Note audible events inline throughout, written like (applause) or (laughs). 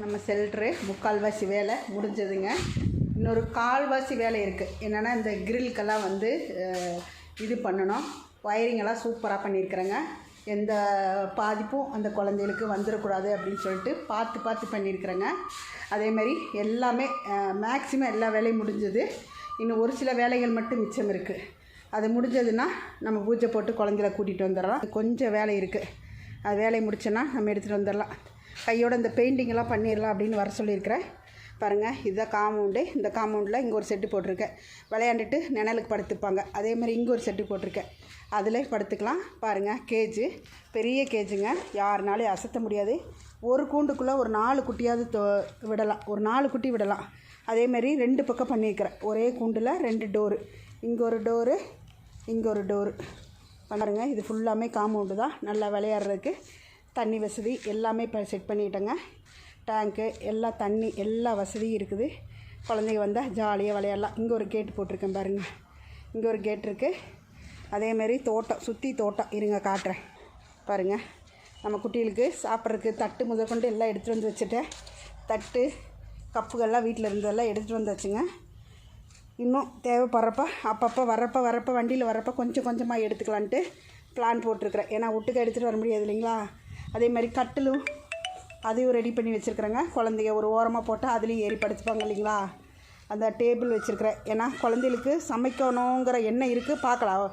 நம்ம செல்ட்ரு முக்கால்வாசி வேலை முடிஞ்சதுங்க. இன்னொரு கால்வாசி வேலை இருக்குது என்னென்னா இந்த கிரில்க்கெல்லாம் வந்து இது பண்ணணும். ஒயரிங்கெல்லாம் சூப்பராக பண்ணியிருக்கிறேங்க எந்த பாதிப்பும் அந்த குழந்தைகளுக்கு வந்துடக்கூடாது அப்படின்னு சொல்லிட்டு பார்த்து பார்த்து பண்ணியிருக்கிறேங்க அதேமாதிரி எல்லாமே மேக்ஸிமம் எல்லா வேலையும் முடிஞ்சது. இன்னும் ஒரு சில வேலைகள் மட்டும் மிச்சம் இருக்குது அது முடிஞ்சதுன்னா நம்ம பூஜை போட்டு குழந்தைல கூட்டிகிட்டு வந்துடலாம். கொஞ்சம் வேலை இருக்குது அது வேலையை முடிச்சோன்னா நம்ம எடுத்துகிட்டு வந்துடலாம். கையோட இந்த பெயிண்டிங்கெல்லாம் பண்ணிடலாம் அப்படின்னு வர சொல்லியிருக்கிறேன். பாருங்கள் இதுதான் காம்பவுண்டு இந்த காம்பவுண்டில் இங்கே ஒரு செட்டு போட்டிருக்கேன். விளையாண்டுட்டு நிழலுக்கு படுத்துப்பாங்க. அதே மாதிரி இங்கே ஒரு செட்டு போட்டிருக்கேன். அதில் படுத்துக்கலாம். பாருங்கள் கேஜு பெரிய கேஜுங்க யாருனாலையும் அசத்த முடியாது. ஒரு கூண்டுக்குள்ளே ஒரு நாலு குட்டியாவது தொ விடலாம். ஒரு நாலு குட்டி விடலாம். அதேமாரி ரெண்டு பக்கம் பண்ணியிருக்கிறேன். ஒரே கூண்டில் ரெண்டு டோரு இங்கே ஒரு டோரு இங்கே ஒரு டோரு பாருங்க இது ஃபுல்லாமே காம்பவுண்டு தான். நல்லா விளையாடுறதுக்கு. தண்ணி வசதி எல்லாமே இப்போ செட் பண்ணிட்டேங்க. டேங்க்கு எல்லா தண்ணி எல்லா வசதியும் இருக்குது. குழந்தைங்க வந்தால் ஜாலியாக விளையாடலாம். இங்கே ஒரு கேட்டு போட்டிருக்கேன் பாருங்கள் இங்கே ஒரு கேட் இருக்குது அதேமாரி தோட்டம் சுற்றி தோட்டம். இருங்க காட்டுறேன். பாருங்கள் நம்ம குட்டிகளுக்கு சாப்பிட்றதுக்கு தட்டு முதற்கொண்டு எல்லாம் எடுத்துகிட்டு வந்து வச்சுட்டேன். தட்டு கப்புகள்லாம் வீட்டில் இருந்ததெல்லாம் எடுத்துகிட்டு வந்தாச்சுங்க. இன்னும் தேவைப்படுறப்ப அப்பப்போ வரப்போ வரப்போ வண்டியில் வரப்போ கொஞ்சம் கொஞ்சமாக எடுத்துக்கலான்ட்டு பிளான் போட்டிருக்கிறேன். ஏன்னா ஒட்டுக்க எடுத்துகிட்டு வர முடியாது இல்லைங்களா? அதே மாதிரி கட்டிலும் அதையும் ரெடி பண்ணி வச்சுருக்குறேங்க. குழந்தைங்க ஒரு ஓரமாக போட்டால் அதுலேயும் ஏறி படுத்துப்பாங்க இல்லைங்களா? அந்த டேபிள் வச்சுருக்கிறேன். ஏன்னா குழந்தைகளுக்கு சமைக்கணுங்கிற எண்ணம் இருக்குது பார்க்கலாம்.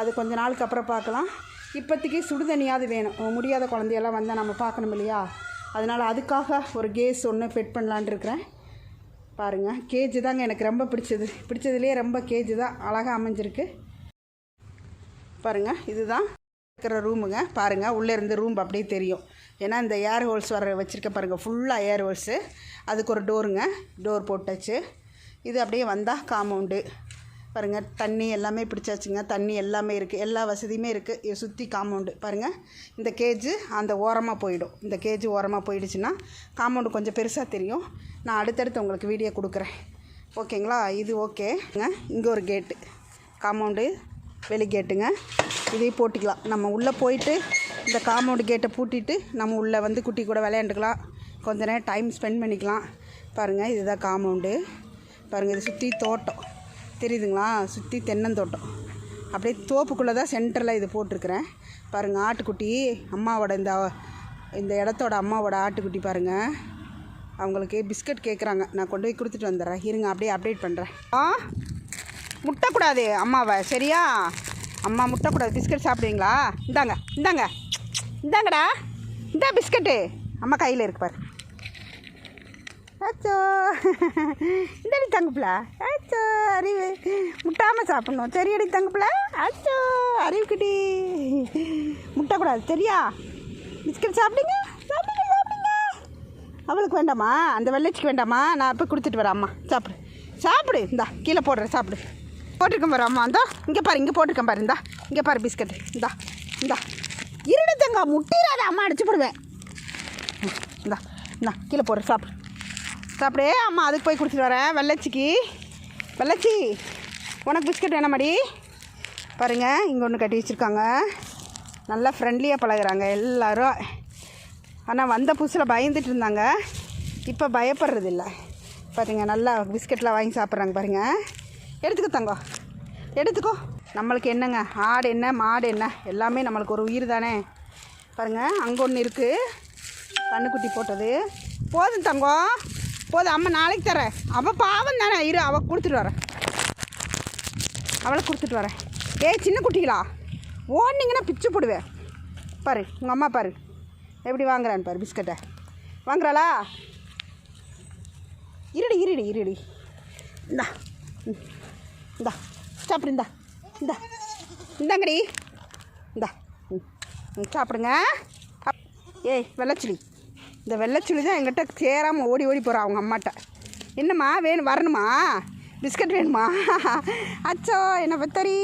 அது கொஞ்ச நாளுக்கு அப்புறம் பார்க்கலாம். இப்போதைக்கு சுடுதண்ணியாவது வேணும். முடியாத குழந்தையெல்லாம் வந்தால் நம்ம பார்க்கணும் இல்லையா? அதனால் அதுக்காக ஒரு கேஸ் ஒன்று ஃபிட் பண்ணலான்ட்டு இருக்கிறேன். பாருங்கள் கேஜ் தாங்க எனக்கு ரொம்ப பிடிச்சது. பிடிச்சதுலேயே ரொம்ப கேஜ் தான் அழகாக அமைஞ்சிருக்கு. பாருங்கள் இதுதான். இருக்கிற ரூமுங்க பாருங்கள் உள்ளே இருந்து ரூம் அப்படியே தெரியும். ஏன்னா இந்த ஏர் ஹோல்ஸ் வர வச்சுருக்க பாருங்கள் ஃபுல்லாக ஏர் ஹோல்ஸு அதுக்கு ஒரு டோருங்க டோர் போட்டாச்சு. இது அப்படியே வந்தால் காம்பவுண்டு பாருங்கள் தண்ணி எல்லாமே பிடிச்சாச்சுங்க. தண்ணி எல்லாமே இருக்குது எல்லா வசதியுமே இருக்குது சுற்றி காம்பவுண்டு பாருங்கள் இந்த கேஜு அந்த ஓரமாக போயிடும். இந்த கேஜு ஓரமாக போயிடுச்சுன்னா காம்பவுண்டு கொஞ்சம் பெருசாக தெரியும். நான் அடுத்தடுத்து உங்களுக்கு வீடியோ கொடுக்குறேன். ஓகேங்களா இது ஓகேங்க இங்கே ஒரு கேட்டு காம்பவுண்டு வெளி கேட்டுங்க இதையும் போட்டிக்கலாம். நம்ம உள்ளே போயிட்டு இந்த காம்பவுண்டு கேட்டை பூட்டிட்டு நம்ம உள்ளே வந்து குட்டி கூட விளையாண்டுக்கலாம். கொஞ்ச நேரம் டைம் ஸ்பெண்ட் பண்ணிக்கலாம். பாருங்கள் இதுதான் காம்பவுண்டு. பாருங்கள் இது சுற்றி தோட்டம். தெரியுதுங்களா? சுற்றி தென்னந்தோட்டம். அப்படியே தோப்புக்குள்ளே தான் சென்டரில் இது போட்டிருக்கிறேன். பாருங்கள் ஆட்டுக்குட்டி அம்மாவோட இந்த இந்த இடத்தோட அம்மாவோட ஆட்டுக்குட்டி பாருங்கள் அவங்களுக்கு பிஸ்கட் கேட்குறாங்க. நான் கொண்டு போய் கொடுத்துட்டு வந்துடுறேன். இருங்க அப்படியே அப்டேட் பண்ணுறேன். ஆ முட்டக்கூடாது அம்மாவை. சரியா? அம்மா முட்டக்கூடாது. பிஸ்கட் சாப்பிடுவீங்களா? இந்தாங்க இந்தாங்க. இந்தாங்கடா. இந்தா பிஸ்கட்டு. அம்மா கையில் இருக்கு பாரு. அச்சோ. இந்தடி தங்குப்பில. ஆச்சோ அறிவு. முட்டாமல் சாப்பிட்ணும். சரியடி தங்குப்பில. அச்சோ அறிவுக்குட்டி முட்டக்கூடாது. சரியா? பிஸ்கட் சாப்பிடுங்க. சாப்பிடுங்க சாப்பிடுங்க. அவளுக்கு வேண்டாமா? அந்த வெள்ளச்சிக்கு வேண்டாமா? நான் போய் கொடுத்துட்டு வரேன் அம்மா. சாப்பிடு. சாப்பிடு. இந்தா கீழே போடுறேன் சாப்பிடு. போட்டிருக்கேன் பாரு அம்மா. இந்தா இங்கே பாரு இங்கே போட்டிருக்கேன் பாரு இந்தா. இங்கே பாரு பிஸ்கட் இந்தா இந்தா. இருடு தங்க முட்டிடாத அம்மா அடிச்சு போடுவேன். ம், இந்தா இந்தா கீழே போடுற சாப்பிடு. சாப்பிடே. அம்மா அதுக்கு போய் கொடுத்துட்டு வரேன். வெள்ளச்சிக்கு. வெள்ளச்சி உனக்கு பிஸ்கட் வேணாமாடி பாருங்க இங்கே ஒன்று கட்டி வச்சுருக்காங்க. நல்லா ஃப்ரெண்ட்லியாக பழகுறாங்க எல்லோரும். ஆனால் வந்த புதுசில் பயந்துட்டு இருந்தாங்க. இப்போ பயப்படுறதில்ல. பாருங்கள் நல்லா பிஸ்கெட்லாம் வாங்கி சாப்பிட்றாங்க பாருங்கள் எடுத்துக்கோ தங்கோ எடுத்துக்கோ. நம்மளுக்கு என்னங்க? ஆடு என்ன மாடு என்ன? எல்லாமே நம்மளுக்கு ஒரு உயிர் தானே. பாருங்க அங்கே ஒன்று இருக்குது கண்ணுக்குட்டி போட்டது. போதும் தங்கம். போதும் அம்மா நாளைக்கு தரேன். அவள் பாவம் தானே. இரு அவள் கொடுத்துட்டு வரேன். அவளை கொடுத்துட்டு வரேன். ஏய் சின்ன குட்டிகளா? ஓடினீங்கன்னா பிச்சு போடுவேன். பாரு உங்கள் அம்மா பாரு. எப்படி வாங்குறான்னு பாரு பிஸ்கட்டை. வாங்குறாளா? இருடி இருடி இருடி. இந்தா. ம். இந்தா சாப்பிடு இந்தா இந்தா. இந்தாங்கடி. இந்தா. ம் ம், சாப்பிடுங்க. அப்- ஏய் வெள்ளச்சுளி. இந்த வெள்ளச்சுளி தான் எங்கிட்ட சேராமல் ஓடி ஓடி போகிறா அவங்க அம்மாட்ட. என்னம்மா வேணும் வரணுமா? பிஸ்கட் வேணுமா? (laughs) அச்சோ என்ன பத்தரி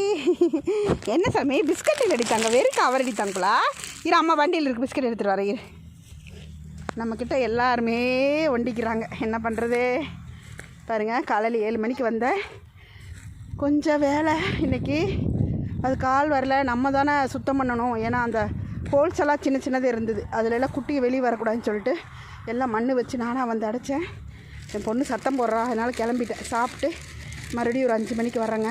(laughs) என்ன சாமி பிஸ்கட் அடித்தாங்க வெறும் கவர் அடித்தாங்களா இரு அம்மா வண்டியில் இருக்கு பிஸ்கட் எடுத்துகிட்டு வர இரு. நம்மக்கிட்ட எல்லாருமே ஒண்டிக்கிறாங்க. என்ன பண்ணுறது பாருங்கள் காலையில் ஏழு மணிக்கு வந்தேன் கொஞ்சம் வேலை இன்னைக்கு. அது கால் வரல. நம்ம தானே சுத்தம் பண்ணணும். ஏன்னா அந்த ஹோல்ஸ் எல்லாம் சின்ன சின்னது இருந்தது. அதுல எல்லாம் குட்டி வெளியே வரக்கூடாதுன்னு சொல்லிட்டு எல்லாம் மண் வச்சு நானாக வந்து அடைச்சேன். என் பொண்ணு சத்தம் போடுறா. அதனால் கிளம்பிட்டேன். சாப்பிட்டு மறுபடியும் ஒரு அஞ்சு மணிக்கு வரேங்க